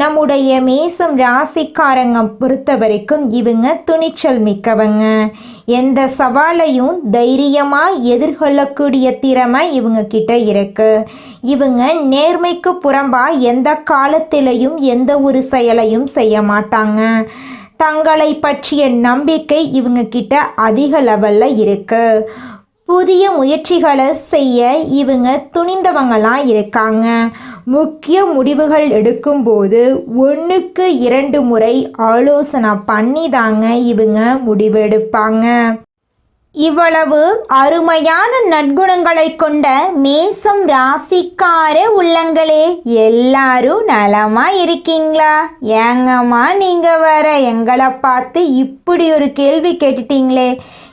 நம்முடைய மேசம் ராசிக்காரங்க பொறுத்த வரைக்கும் இவங்க துணிச்சல் மிக்கவங்க. எந்த சவாலையும் தைரியமாக எதிர்கொள்ளக்கூடிய திறமை இவங்க கிட்ட இருக்கு. இவங்க நேர்மைக்கு புறம்பாக எந்த காலத்திலையும் எந்த ஒரு செயலையும் செய்ய மாட்டாங்க. தங்களை பற்றிய நம்பிக்கை இவங்க கிட்ட அதிக லெவலில் இருக்குது புதிய முயற்சிகளை செய்ய இவங்க துணிந்தவங்களாம் இருக்காங்க. முக்கிய முடிவுகள் எடுக்கும்போது ஒன்றுக்கு இரண்டு முறை ஆலோசனை பண்ணி தாங்க இவங்க முடிவெடுப்பாங்க. இவ்வளவு அருமையான நற்குணங்களை கொண்ட மேசம் ராசிக்கார உள்ளங்களே எல்லாரும் நலமா இருக்கீங்களா? ஏங்கம்மா நீங்க வர எங்களை பார்த்து இப்படி ஒரு கேள்வி கேட்டுட்டீங்களே.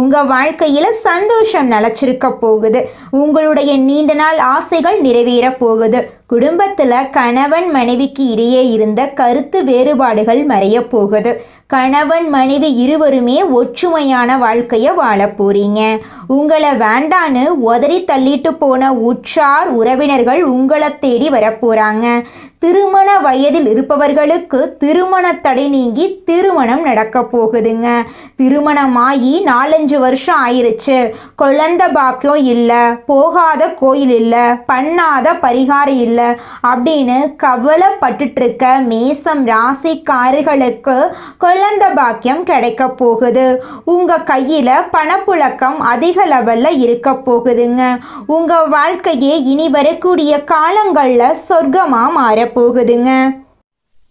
உங்கள் வாழ்க்கையில் சந்தோஷம் நிலச்சிருக்க போகுது. உங்களுடைய நீண்ட நாள் ஆசைகள் நிறைவேற போகுது. குடும்பத்தில் கணவன் மனைவிக்கு இடையே இருந்த கருத்து வேறுபாடுகள் மறைய போகுது. கணவன் மனைவி இருவருமே ஒற்றுமையான வாழ்க்கையை வாழ போறீங்க. உங்களை வேண்டான்னு உதறி தள்ளிட்டு போன உற்றார் உறவினர்கள் உங்களை தேடி வரப்போறாங்க. திருமண வயதில் இருப்பவர்களுக்கு திருமண தடை நீங்கி திருமணம் நடக்க போகுதுங்க. திருமணமாகி நாலஞ்சு வருஷம் ஆயிருச்சு. குழந்த பாக்கியம் இல்லை. போகாத கோயில் இல்லை. பண்ணாத பரிகாரம் இல்லை. அப்படின்னு கவலைப்பட்டுட்டு இருக்க மேசம் ராசிக்காரர்களுக்கு குழந்த பாக்கியம் கிடைக்க போகுது. உங்க கையில பணப்புழக்கம் அதிக லெவல்ல இருக்க போகுதுங்க. உங்க வாழ்க்கையே இனி வரக்கூடிய காலங்கள்ல சொர்க்கமா மாறப்போகுதுங்க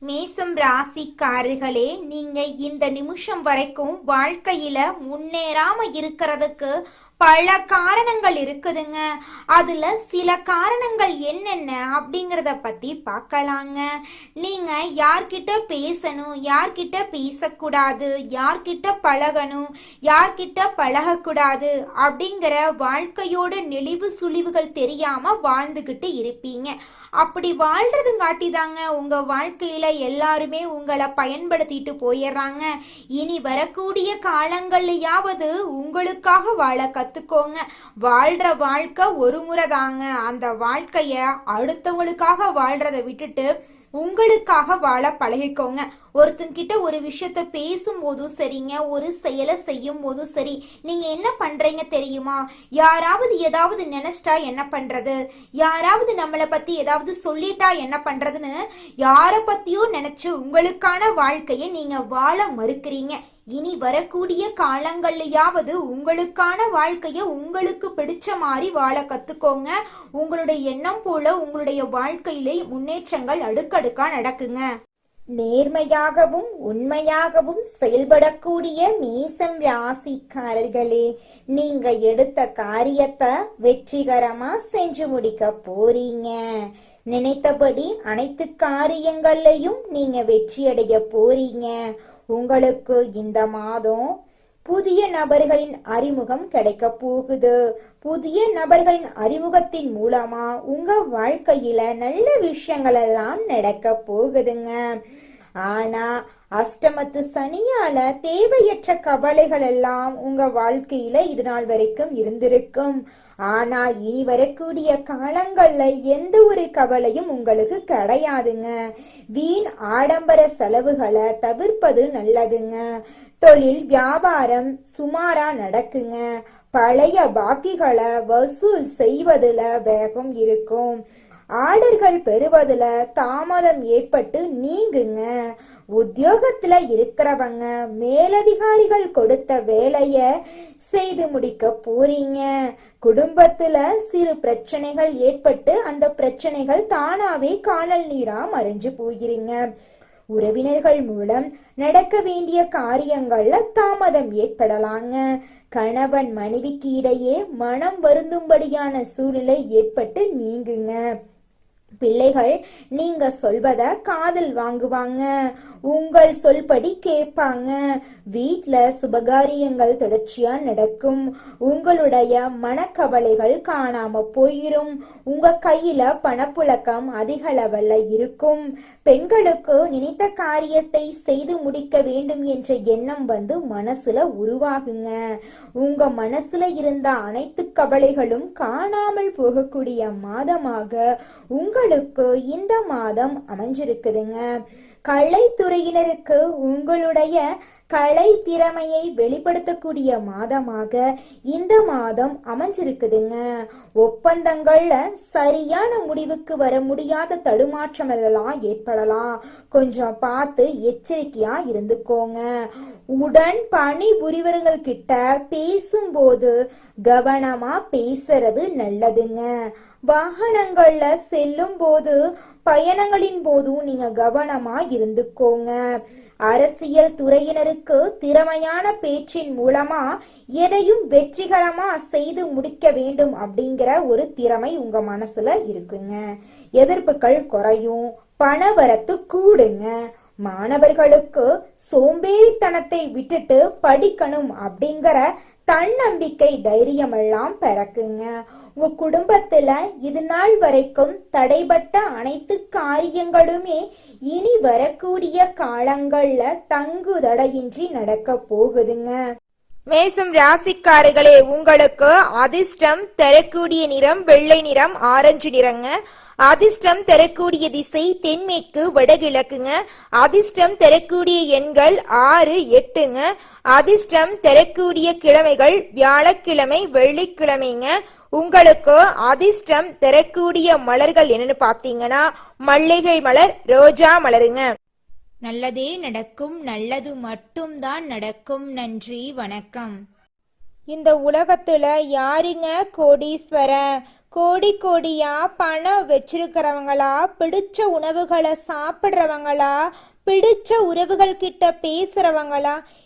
மேசம் ராசிக்காரர்களே நீங்க இந்த நிமிஷம் வரைக்கும் வாழ்க்கையில முன்னேறாம இருக்கிறதுக்கு பல காரணங்கள் இருக்குதுங்க. அதுல சில காரணங்கள் என்னென்ன அப்படிங்கிறத பத்தி பார்க்கலாங்க. நீங்க யார்கிட்ட பேசணும் யார்கிட்ட பேசக்கூடாது யார்கிட்ட பழகணும் யார்கிட்ட பழகக்கூடாது அப்படிங்கிற வாழ்க்கையோட நெளிவு சுழிவுகள் தெரியாம வாழ்ந்துகிட்டு இருப்பீங்க. அப்படி வாழ்றதுங்காட்டி தாங்க உங்க வாழ்க்கையில எல்லாருமே உங்களை பயன்படுத்திட்டு போயிடுறாங்க. இனி வரக்கூடிய காலங்கள்லயாவது உங்களுக்காக வாழ கத்துக்கோங்க. வாழ்ற வாழ்க்கை ஒரு முறை தாங்க அந்த வாழ்க்கைய அடுத்தவங்களுக்காக வாழ்றதை விட்டுட்டு உங்களுக்காக வாழ பழகிக்கோங்க. ஒருத்தங்கிட்ட ஒரு விஷயத்த பேசும்போதும் சரிங்க ஒரு செயலை செய்யும் போதும் சரி நீங்க என்ன பண்றீங்க தெரியுமா? யாராவது ஏதாவது நினைச்சிட்டா என்ன பண்றது? யாராவது நம்மளை பத்தி ஏதாவது சொல்லிட்டா என்ன பண்றதுன்னு யார பத்தியும் நினைச்சு உங்களுக்கான வாழ்க்கையை நீங்க வாழ மறுக்கிறீங்க. இனி வரக்கூடிய காலங்கள்லயாவது உங்களுக்கான வாழ்க்கைய உங்களுக்கு பிடிச்ச மாதிரி வாழ கத்துக்கோங்க. உங்களுடைய எண்ணம் போல உங்களுடைய வாழ்க்கையிலே முன்னேற்றங்கள் அடுக்கடுக்கா நடக்குங்க. நேர்மையாகவும் உண்மையாகவும் செயல்படக்கூடிய மீசம் ராசிக்காரர்களே நீங்க எடுத்த காரியத்தை வெற்றிகரமா செஞ்சு முடிக்க போறீங்க. நினைத்தபடி அனைத்து காரியங்கள்லையும் நீங்க வெற்றியடைய போறீங்க. உங்களுக்கு இந்த மாதம் புதிய நபர்களின் அறிமுகம் கிடைக்க போகுது. புதிய நபர்களின் அறிமுகத்தின் மூலமா உங்க வாழ்க்கையில நல்ல விஷயங்கள் எல்லாம் நடக்க போகுதுங்க. ஆனா அஷ்டமத்து சனியால தேவையற்ற கவலைகள் எல்லாம் உங்க வாழ்க்கையில இது நாள் வரைக்கும் இருந்திருக்கும். ஆனா இனி வரக்கூடிய காலங்கள்ல எந்த ஒரு கவலையும் உங்களுக்கு கிடையாதுங்க. வீண் ஆடம்பர செலவுகளை தவிர்ப்பது நல்லதுங்க. தொழில் வியாபாரம் சுமாரா நடக்குங்க. பழைய பாக்கிகளை வசூல் செய்வதுல வேகம் இருக்கும். ஆர்டர்கள் பெறுவதுல தாமதம் ஏற்பட்டு நீங்குங்க. உத்தியோகத்துல இருக்கிறவங்க மேலதிகாரிகள் கொடுத்த வேலைய செய்து முடிக்க போறீங்க. குடும்பத்துல சிறு பிரச்சனைகள் ஏற்பட்டு அந்த பிரச்சனைகள் தானாவே காணல் நீரா மறைஞ்சு போகிறீங்க உறவினர்கள் மூலம் நடக்க வேண்டிய காரியங்கள்ல தாமதம் ஏற்படலாங்க. கணவன் மனைவிக்கு இடையே மனம் வருந்தும்படியான சூழ்நிலை ஏற்பட்டு நீங்குங்க. பிள்ளைகள் நீங்க சொல்வத காதில் வாங்குவாங்க. உங்கள் சொல்படி கேட்பாங்க. வீட்ல சுபகாரியங்கள் தொடர்ச்சியா நடக்கும். உங்களுடைய மனக்கவலைகள் காணாம போயிரும். உங்க கையில பணப்புழக்கம் அதிக லெவல்ல இருக்கும். பெண்களுக்கு நினைத்த காரியத்தை செய்து முடிக்க வேண்டும் என்ற எண்ணம் வந்து மனசுல உருவாகுங்க. உங்க மனசுல இருந்த அனைத்து கவலைகளும் காணாமல் போகக்கூடிய மாதமாக உங்களுக்கு இந்த மாதம் அமைஞ்சிருக்குதுங்க. கலைத்துறையினருக்கு உங்களுடைய கலை திறமையை வெளிப்படுத்தக்கூடிய மாதமாக இந்த மாதம் அமைஞ்சிருக்குதுங்க. ஒப்பந்தங்கள்ல சரியான முடிவுக்கு வர முடியாத தடுமாற்றம் எல்லாம் ஏற்படலாம். கொஞ்சம் பார்த்து எச்சரிக்கையா இருந்துக்கோங்க. உடன் பணி புரிவர்கள் கிட்ட பேசும்போது கவனமா பேசுறது நல்லதுங்க. வாகனங்கள்ல செல்லும் போது பயணங்களின் போதும் நீங்க கவனமா இருந்துக்கோங்க. அரசியல் துறையினருக்கு திறமையான பேச்சின் மூலமா எதையும் வெற்றிகரமா செய்து முடிக்க வேண்டும் அப்படிங்கிற ஒரு திறமை உங்க மனசுல இருக்குங்க. எதிர்ப்புகள் குறையும் பணவரத்து கூடுங்க. மாணவர்களுக்கு சோம்பேறித்தனத்தை விட்டுட்டு படிக்கணும் அப்படிங்கிற தன்னம்பிக்கை தைரியமெல்லாம் பிறக்குங்க. உங்க குடும்பத்துல இது நாள் வரைக்கும் தடைபட்ட அனைத்து காரியங்களுமே இனி வரக்கூடிய காலங்கள்ல தங்கு தடையின்றி நடக்க போகுதுங்க. மேசம் ராசிக்காரர்களே உங்களுக்கு அதிர்ஷ்டம் தரக்கூடிய நிறம் வெள்ளை நிறம் ஆரஞ்சு நிறங்க. அதிர்ஷ்டம் தரக்கூடிய திசை தென்மேற்கு வடகிழக்குங்க. அதிர்ஷ்டம் தரக்கூடிய எண்கள் ஆறு எட்டுங்க. அதிர்ஷ்டம் தரக்கூடிய கிழமைகள் வியாழக்கிழமை வெள்ளிக்கிழமைங்க. உங்களுக்கு அதிர்ஷ்டம் தரக்கூடிய மலர்கள் என்னன்னு பார்த்தீங்கன்னா மல்லிகை மலர் ரோஜா மலருங்க. நல்லதே நடக்கும் நல்லது மட்டும்தான் நடக்கும். நன்றி வணக்கம். இந்த உலகத்துல யாருங்க கோடீஸ்வரன் கோடி கோடியா பணம் வச்சிருக்கிறவங்களா? பிடிச்ச உணவுகளை சாப்பிட்றவங்களா? பிடிச்ச உறவுகள் கிட்ட பேசுறவங்களா?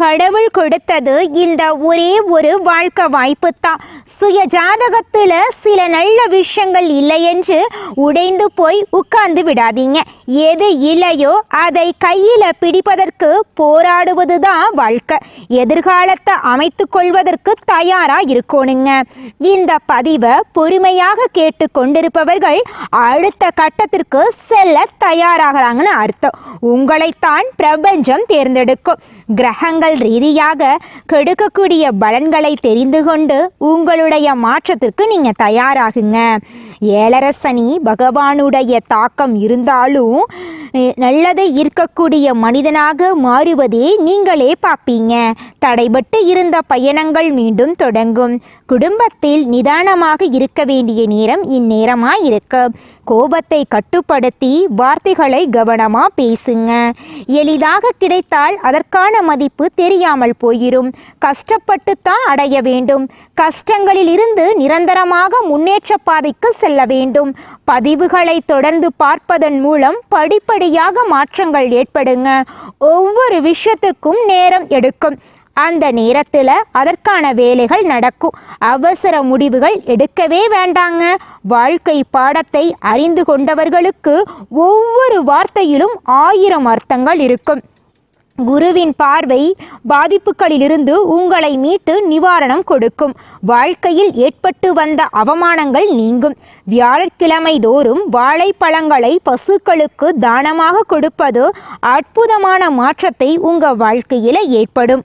கடவுள் கொடுத்தது இந்த ஒரே ஒரு வாழ்க்கை வாய்ப்பு தான் சுய ஜாதகத்தில் சில நல்ல விஷயங்கள் இல்லை என்று உடைந்து போய் உட்கார்ந்து விடாதீங்க. எது இல்லையோ அதை கையில் பிடிப்பதற்கு போராடுவது தான் வாழ்க்கை. எதிர்காலத்தை அமைத்து கொள்வதற்கு தயாராக இருக்கணுங்க. இந்த பதிவை பொறுமையாக கேட்டு கொண்டிருப்பவர்கள் அடுத்த கட்டத்திற்கு செல்ல தயாராகிறாங்கன்னு அர்த்தம். உங்களைத்தான் பிரபஞ்சம் தேர்ந்தெடுக்கும். கிரகங்கள் ரீதியாக கெடுக்கக்கூடிய பலன்களை தெரிந்து கொண்டு உங்களுடைய மாற்றத்திற்கு நீங்க தயாராகுங்க. ஏழரசனி பகவானுடைய தாக்கம் இருந்தாலும் நல்லதை ஈர்க்கக்கூடிய மனிதனாக மாறுவதே நீங்களே பார்ப்பீங்க. தடைபட்டு இருந்த பயணங்கள் மீண்டும் தொடங்கும். குடும்பத்தில் நிதானமாக இருக்க வேண்டிய நேரம் இந்நேரமாக இருக்கு கோபத்தை கட்டுப்படுத்தி வார்த்தைகளை கவனமாக பேசுங்க. எளிதாக கிடைத்தால் அதற்கான மதிப்பு தெரியாமல் போயிடும் கஷ்டப்பட்டு தான் அடைய வேண்டும். கஷ்டங்களில் இருந்து நிரந்தரமாக முன்னேற்ற பாதைக்கு செல்ல வேண்டும். பதிவுகளை தொடர்ந்து பார்ப்பதன் மூலம் படிப்படியாக மாற்றங்கள் ஏற்படுங்க. ஒவ்வொரு விஷயத்துக்கும் நேரம் எடுக்கும். அந்த நேரத்தில் அதற்கான வேலைகள் நடக்கும். அவசர முடிவுகள் எடுக்கவே வேண்டாங்க. வாழ்க்கை பாடத்தை அறிந்து கொண்டவர்களுக்கு ஒவ்வொரு வார்த்தையிலும் ஆயிரம் அர்த்தங்கள் இருக்கும். குருவின் பார்வை பாதிப்புகளிலிருந்து உங்களை மீட்டு நிவாரணம் கொடுக்கும். வாழ்க்கையில் ஏற்பட்டு வந்த அவமானங்கள் நீங்கும். வியாழக்கிழமை தோறும் வாழைப்பழங்களை பசுக்களுக்கு தானமாக கொடுப்பது அற்புதமான மாற்றத்தை உங்கள் வாழ்க்கையில் ஏற்படும்.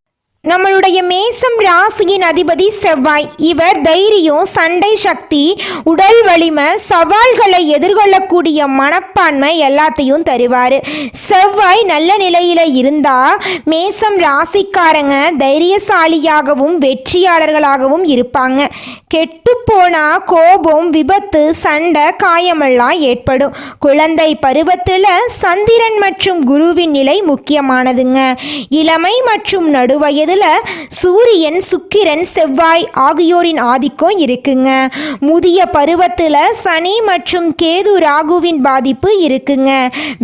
நம்மளுடைய மேசம் ராசியின் அதிபதி செவ்வாய். இவர் தைரியம் சண்டை சக்தி உடல் வலிமை சவால்களை எதிர்கொள்ளக்கூடிய மனப்பான்மை எல்லாத்தையும் தருவார். செவ்வாய் நல்ல நிலையில் இருந்தால் மேசம் ராசிக்காரங்க தைரியசாலியாகவும் வெற்றியாளர்களாகவும் இருப்பாங்க. கெட்டுப்போனா கோபம் விபத்து சண்டை காயமெல்லாம் ஏற்படும். குழந்தை பருவத்தில் சந்திரன் மற்றும் குருவின் நிலை முக்கியமானதுங்க. இளமை மற்றும் நடுவயது அதில் சூரியன் சுக்கிரன் செவ்வாய் ஆகியோரின் ஆதிக்கம் இருக்குங்க. முதிய பருவத்தில் சனி மற்றும் கேது ராகுவின் பாதிப்பு இருக்குங்க.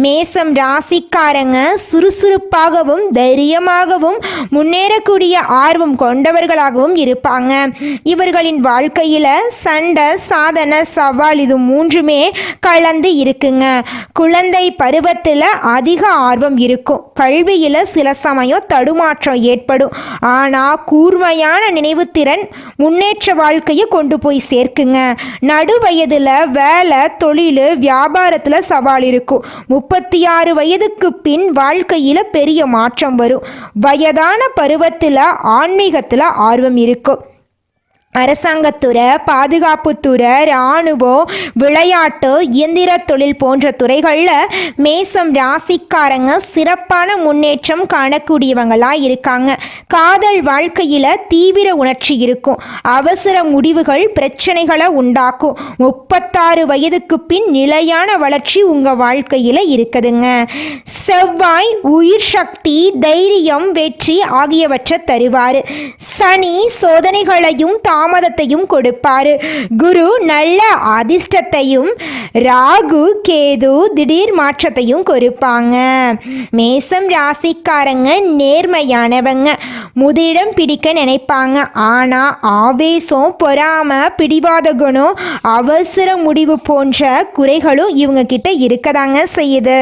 மேசம் ராசிக்காரங்க சுறுசுறுப்பாகவும் தைரியமாகவும் முன்னேறக்கூடிய ஆர்வம் கொண்டவர்களாகவும் இருப்பாங்க. இவர்களின் வாழ்க்கையில் சண்டை சாதனை சவால் இது மூன்றுமே கலந்து இருக்குங்க. குழந்தை பருவத்தில் அதிக ஆர்வம் இருக்கும். கல்வியில் சில சமயம் தடுமாற்றம் ஏற்படும். ஆனால் கூர்மையான நினைவுத்திறன் முன்னேற்ற வாழ்க்கையை கொண்டு போய் சேர்க்குங்க. நடு வயதில் வேலை தொழில் வியாபாரத்தில் சவால் இருக்கும். முப்பத்தி ஆறு வயதுக்கு பின் வாழ்க்கையில் பெரிய மாற்றம் வரும். வயதான பருவத்தில் ஆன்மீகத்தில் ஆர்வம் இருக்கும். அரசாங்கத்துறை பாதுகாப்புத்துறை இராணுவம் விளையாட்டு இயந்திர தொழில் போன்ற துறைகளில் மேசம் ராசிக்காரங்க சிறப்பான முன்னேற்றம் காணக்கூடியவங்களாக இருக்காங்க. காதல் வாழ்க்கையில் தீவிர உணர்ச்சி இருக்கும். அவசர முடிவுகள் பிரச்சனைகளை உண்டாக்கும். முப்பத்தாறு வயதுக்கு பின் நிலையான வளர்ச்சி உங்கள் வாழ்க்கையில் இருக்குதுங்க. செவ்வாய் உயிர் சக்தி தைரியம் வெற்றி ஆகியவற்றை தருவார். சனி சோதனைகளையும் தாமதத்தையும் கொடுப்பாரு. குரு நல்ல அதிர்ஷ்டத்தையும் ராகு கேது திடீர் மாற்றத்தையும் கொடுப்பாங்க. மேசம் ராசிக்காரங்க நேர்மையானவங்க. முதலிடம் பிடிக்க நினைப்பாங்க. ஆனால் ஆவேசம் பொறாம பிடிவாத குணம் அவசர முடிவு போன்ற குறைகளும் இவங்க கிட்ட இருக்கதாங்க செய்யுது.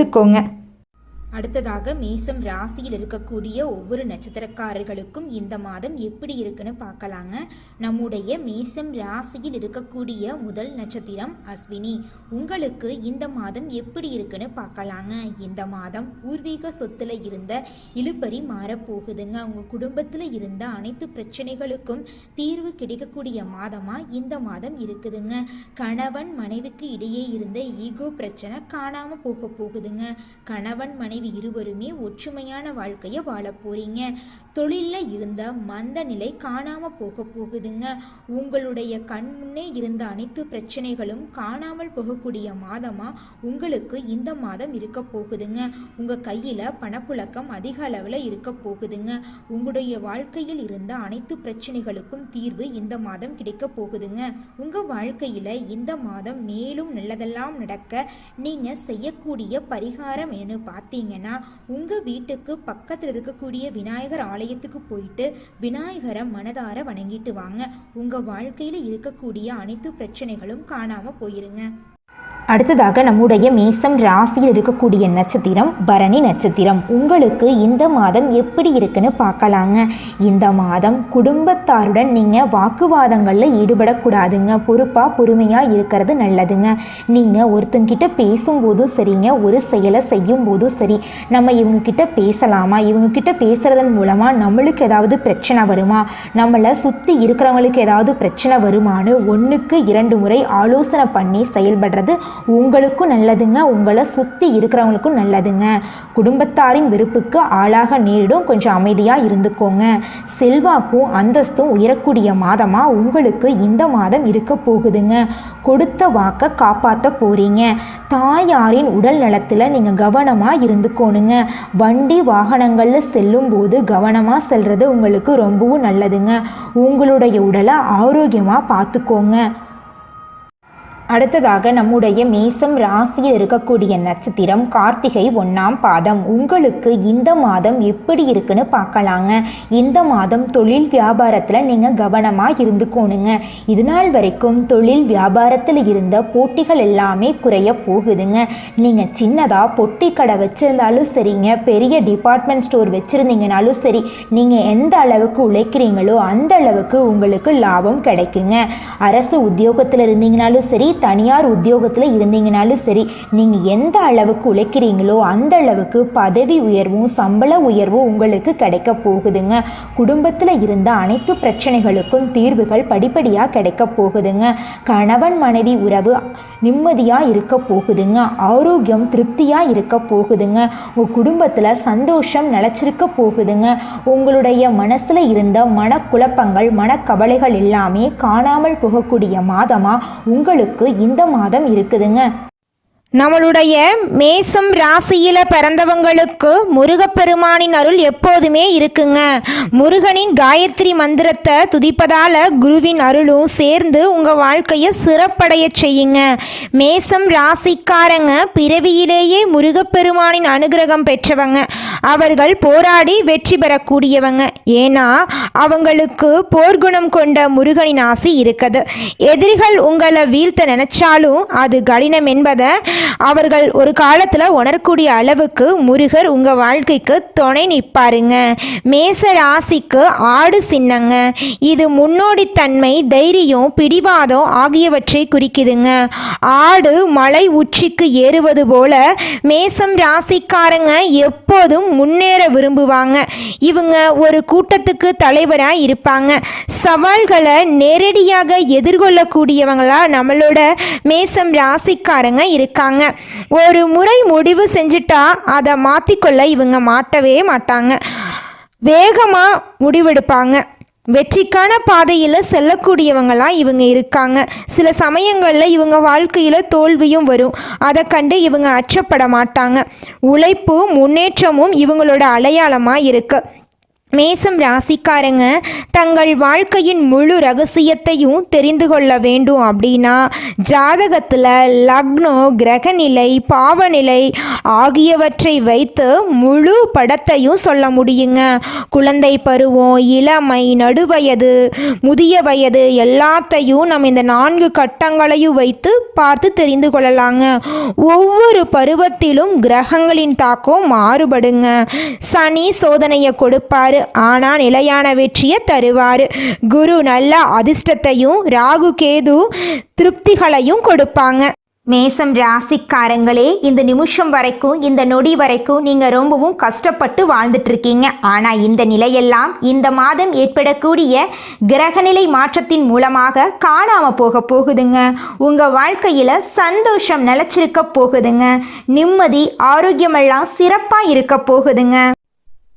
கத்துக்கோங்க அடுத்ததாக மேசம் ராசியில் இருக்கக்கூடிய ஒவ்வொரு நட்சத்திரக்காரர்களுக்கும் இந்த மாதம் எப்படி இருக்குன்னு பார்க்கலாங்க. நம்முடைய மேசம் ராசியில் இருக்கக்கூடிய முதல் நட்சத்திரம் அஸ்வினி. உங்களுக்கு இந்த மாதம் எப்படி இருக்குன்னு பார்க்கலாங்க. இந்த மாதம் பூர்வீக சொத்துல இருந்த இழுபறி மாறப்போகுதுங்க. உங்க குடும்பத்தில் இருந்த அனைத்து பிரச்சனைகளுக்கும் தீர்வு கிடைக்கக்கூடிய மாதமா இந்த மாதம் இருக்குதுங்க. கணவன் மனைவிக்கு இடையே இருந்த ஈகோ பிரச்சனை காணாம போக போகுதுங்க. கணவன் மனைவி இருவருமே ஒற்றுமையான வாழ்க்கையை வாழ போறீங்க. தொழிலில் இருந்த மந்த நிலை காணாமல் போக போகுதுங்க. உங்களுடைய கண் முன்னே இருந்த அனைத்து பிரச்சனைகளும் காணாமல் போகக்கூடிய மாதமாக உங்களுக்கு இந்த மாதம் இருக்க போகுதுங்க. உங்கள் கையில் பணப்புழக்கம் அதிக அளவில் இருக்க போகுதுங்க. உங்களுடைய வாழ்க்கையில் இருந்த அனைத்து பிரச்சனைகளுக்கும் தீர்வு இந்த மாதம் கிடைக்க போகுதுங்க. உங்கள் வாழ்க்கையில் இந்த மாதம் மேலும் நல்லதெல்லாம் நடக்க நீங்கள் செய்யக்கூடிய பரிகாரம் என்னன்னு பார்த்தீங்கன்னா உங்கள் வீட்டுக்கு பக்கத்தில் இருக்கக்கூடிய விநாயகர் ஆலயத்துக்கு போயிட்டு விநாயகரை மனதார வணங்கிட்டு வாங்க. உங்க வாழ்க்கையில இருக்கக்கூடிய அனைத்து பிரச்சனைகளும் காணாம போயிருங்க. அடுத்ததாக நம்முடைய மேசம் ராசியில் இருக்கக்கூடிய நட்சத்திரம் பரணி நட்சத்திரம். உங்களுக்கு இந்த மாதம் எப்படி இருக்குன்னு பார்க்கலாங்க. இந்த மாதம் குடும்பத்தாருடன் நீங்கள் வாக்குவாதங்களில் ஈடுபடக்கூடாதுங்க. பொறுப்பாக பொறுமையாக இருக்கிறது நல்லதுங்க. நீங்கள் ஒருத்தங்கிட்ட பேசும்போதும் சரிங்க. ஒரு செயலை செய்யும் போதும் சரி. நம்ம இவங்கக்கிட்ட பேசலாமா? இவங்கக்கிட்ட பேசுகிறதன் மூலமாக நம்மளுக்கு ஏதாவது பிரச்சனை வருமா? நம்மளை சுற்றி இருக்கிறவங்களுக்கு ஏதாவது பிரச்சனை வருமானு ஒன்றுக்கு இரண்டு முறை ஆலோசனை பண்ணி செயல்படுறது உங்களுக்கும் நல்லதுங்க. உங்களை சுற்றி இருக்கிறவங்களுக்கும் நல்லதுங்க. குடும்பத்தாரின் வெறுப்புக்கு ஆளாக நேரிடும். கொஞ்சம் அமைதியாக இருந்துக்கோங்க. செல்வாக்கும் அந்தஸ்தும் உயரக்கூடிய மாதமாக உங்களுக்கு இந்த மாதம் இருக்க போகுதுங்க. கொடுத்த வாக்கை காப்பாற்ற போகிறீங்க தாயாரின் உடல் நலத்தில் நீங்கள் கவனமாக இருந்துக்கோணுங்க. வண்டி வாகனங்களில் செல்லும்போது கவனமாக செல்வது உங்களுக்கு ரொம்பவும் நல்லதுங்க. உங்களுடைய உடலை ஆரோக்கியமாக பார்த்துக்கோங்க. அடுத்ததாக நம்முடைய மேசம் ராசியில் இருக்கக்கூடிய நட்சத்திரம் கார்த்திகை ஒன்றாம் பாதம். உங்களுக்கு இந்த மாதம் எப்படி இருக்குன்னு பார்க்கலாங்க. இந்த மாதம் தொழில் வியாபாரத்தில் நீங்கள் கவனமாக இருந்துக்கோணுங்க. இது நாள் வரைக்கும் தொழில் வியாபாரத்தில் இருந்த போட்டிகள் எல்லாமே குறைய போகுதுங்க. நீங்கள் சின்னதாக பொட்டி கடை வச்சுருந்தாலும் சரிங்க. பெரிய டிபார்ட்மெண்ட் ஸ்டோர் வச்சுருந்தீங்கனாலும் சரி நீங்கள் எந்த அளவுக்கு உழைக்கிறீங்களோ அந்த அளவுக்கு உங்களுக்கு லாபம் கிடைக்குங்க. அரசு உத்தியோகத்தில் இருந்தீங்கனாலும் சரி தனியார் உத்தியோகத்தில் இருந்தீங்கனாலும் சரி நீங்கள் எந்த அளவுக்கு உழைக்கிறீங்களோ அந்த அளவுக்கு பதவி உயர்வும் சம்பள உயர்வும் உங்களுக்கு கிடைக்க போகுதுங்க. குடும்பத்தில் இருந்த அனைத்து பிரச்சனைகளுக்கும் தீர்வுகள் படிப்படியாக கிடைக்க போகுதுங்க. கணவன் மனைவி உறவு நிம்மதியாக இருக்க போகுதுங்க. ஆரோக்கியம் திருப்தியாக இருக்க போகுதுங்க. உங்கள் குடும்பத்தில் சந்தோஷம் நிலச்சிருக்க போகுதுங்க. உங்களுடைய மனசில் இருந்த மனக்குழப்பங்கள் மனக்கவலைகள் எல்லாமே காணாமல் போகக்கூடிய மாதமாக உங்களுக்கு இந்த மாதம் இருக்குதுங்க. நம்மளுடைய மேசம் ராசியில பிறந்தவங்களுக்கு முருகப்பெருமானின் அருள் எப்போதுமே இருக்குங்க. முருகனின் காயத்ரி மந்திரத்தை துதிப்பதால குருவின் அருளும் சேர்ந்து உங்க வாழ்க்கையை சிறப்படைய செய்யுங்க. மேசம் ராசிக்காரங்க பிறவியிலேயே முருகப்பெருமானின் அனுகிரகம் பெற்றவங்க. அவர்கள் போராடி வெற்றி பெறக்கூடியவங்க. ஏன்னா அவங்களுக்கு போர்க்குணம் கொண்ட முருகனின் ஆசி இருக்குது. எதிரிகள் உங்களை வீழ்த்த நினைச்சாலும் அது கடினம் என்பதை அவர்கள் ஒரு காலத்தில் உணரக்கூடிய அளவுக்கு முருகர் உங்கள் வாழ்க்கைக்கு துணை நிற்பாருங்க மேச ராசிக்கு ஆடு சின்னங்க. இது முன்னோடித்தன்மை தைரியம் பிடிவாதம் ஆகியவற்றை குறிக்குதுங்க. ஆடு மலை உச்சிக்கு ஏறுவது போல மேசம் ராசிக்காரங்க எப்போதும் முன்னேற விரும்புவாங்க. இவங்க ஒரு கூட்டத்துக்கு தலைவராக இருப்பாங்க. சவால்களை நேரடியாக எதிர்கொள்ளக்கூடியவங்களா நம்மளோட மேசம் ராசிக்காரங்க இருக்காங்க. ஒரு முறை முடிவு செஞ்சுட்டா அதை மாற்றிக்கொள்ள இவங்க மாட்டவே மாட்டாங்க. வேகமாக முடிவெடுப்பாங்க. வெற்றிக்கான பாதையில் செல்லக்கூடியவங்களாம் இவங்க இருக்காங்க. சில சமயங்களில் இவங்க வாழ்க்கையில் தோல்வியும் வரும். அதை கண்டு இவங்க அச்சப்பட மாட்டாங்க. உழைப்பும் முன்னேற்றமும் இவங்களோட அடையாளமாக இருக்குது மேசம் ராசிக்காரங்க தங்கள் வாழ்க்கையின் முழு ரகசியத்தையும் தெரிந்து கொள்ள வேண்டும் அப்படின்னா ஜாதகத்தில் லக்னோ கிரகநிலை பாவநிலை ஆகியவற்றை வைத்து முழு படத்தையும் சொல்ல முடியுங்க. குழந்தை பருவம் இளமை நடுவயது முதிய வயது எல்லாத்தையும் நம்ம இந்த நான்கு கட்டங்களையும் வைத்து பார்த்து தெரிந்து கொள்ளலாங்க. ஒவ்வொரு பருவத்திலும் கிரகங்களின் தாக்கம் மாறுபடுங்க. சனி சோதனையை கொடுப்பாரு. ஆனால் நிலையான வெற்றியை தருவார். குரு நல்ல அதிர்ஷ்டத்தையும் ராகு கேது திருப்திகளையும் கொடுப்பாங்க. மேசம் ராசிக்காரங்களே இந்த நிமிஷம் வரைக்கும் இந்த நொடி வரைக்கும் நீங்க ரொம்பவும் கஷ்டப்பட்டு வாழ்ந்துட்டு இருக்கீங்க ஆனா இந்த நிலையெல்லாம் இந்த மாதம் ஏற்படக்கூடிய கிரகநிலை மாற்றத்தின் மூலமாக காணாம போக போகுதுங்க. உங்க வாழ்க்கையில சந்தோஷம் நிலச்சிருக்க போகுதுங்க. நிம்மதி ஆரோக்கியமெல்லாம் சிறப்பா இருக்க போகுதுங்க.